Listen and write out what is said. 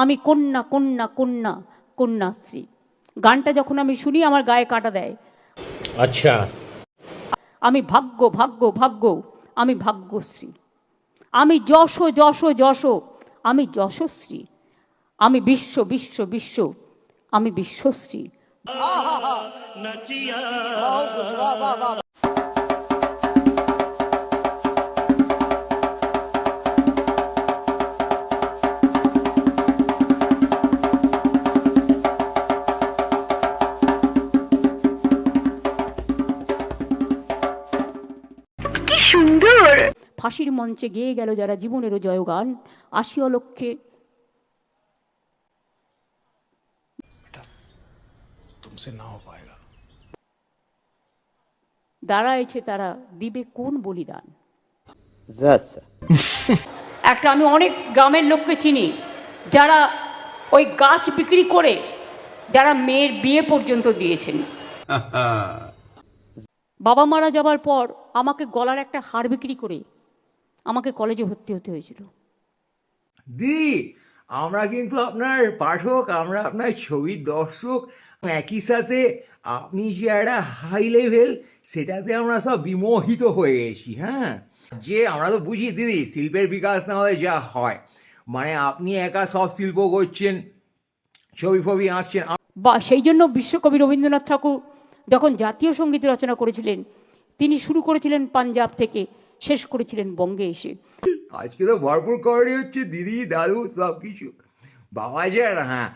আমি কন্যা কন্যা কন্যা কন্যাশ্রী। গানটা যখন আমি শুনি আমার গায়ে কাটা দেয়। আচ্ছা। আমি ভাগ্য ভাগ্য ভাগ্য আমি ভাগ্যশ্রী। আমি যশো যশো যশ আমি যশশ্রী। আমি বিশ্ব বিশ্ব বিশ্ব আমি বিশ্বশ্রী। ফাঁসির মঞ্চে গেয়ে গেল যারা জীবনেরও জয়গান আসি অলক্ষে तुमसे ना हो पाएगा দাঁড়াইছে তারা দিবে কোন বলিদান Zasa. একটা আমি অনেক গ্রামের লোককে চিনি যারা ওই গাছ বিক্রি করে যারা মেয়ের বিয়ে পর্যন্ত দিয়েছেন বাবা মারা যাবার পর আমাকে গলার একটা হার বিক্রি করে আমাকে কলেজে ভর্তি হতে হয়েছিল। দিদি আমরা কিন্তু আপনার পাঠক আমরা আপনার ছবির দর্শক একই সাথে আপনি যে একটা হাই লেভেল সেটাতে আমরা সব বিমোহিত হয়ে গেছি হ্যাঁ? যে আমরা তো বুঝি দিদি শিল্পের বিকাশ না হলে যা হয়। মানে আপনি একা সব শিল্প করছেন ছবি ফবি আঁকছেন বা সেই জন্য বিশ্বকবি রবীন্দ্রনাথ ঠাকুর যখন জাতীয় সংগীত রচনা করেছিলেন, তিনি শুরু করেছিলেন পাঞ্জাব থেকে, শেষ করেছিলেন বঙ্গে এসে। আজকে তো ভরপুর করি হচ্ছে, দিদি, দাদু সব কিছু বাবা যে হ্যাঁ।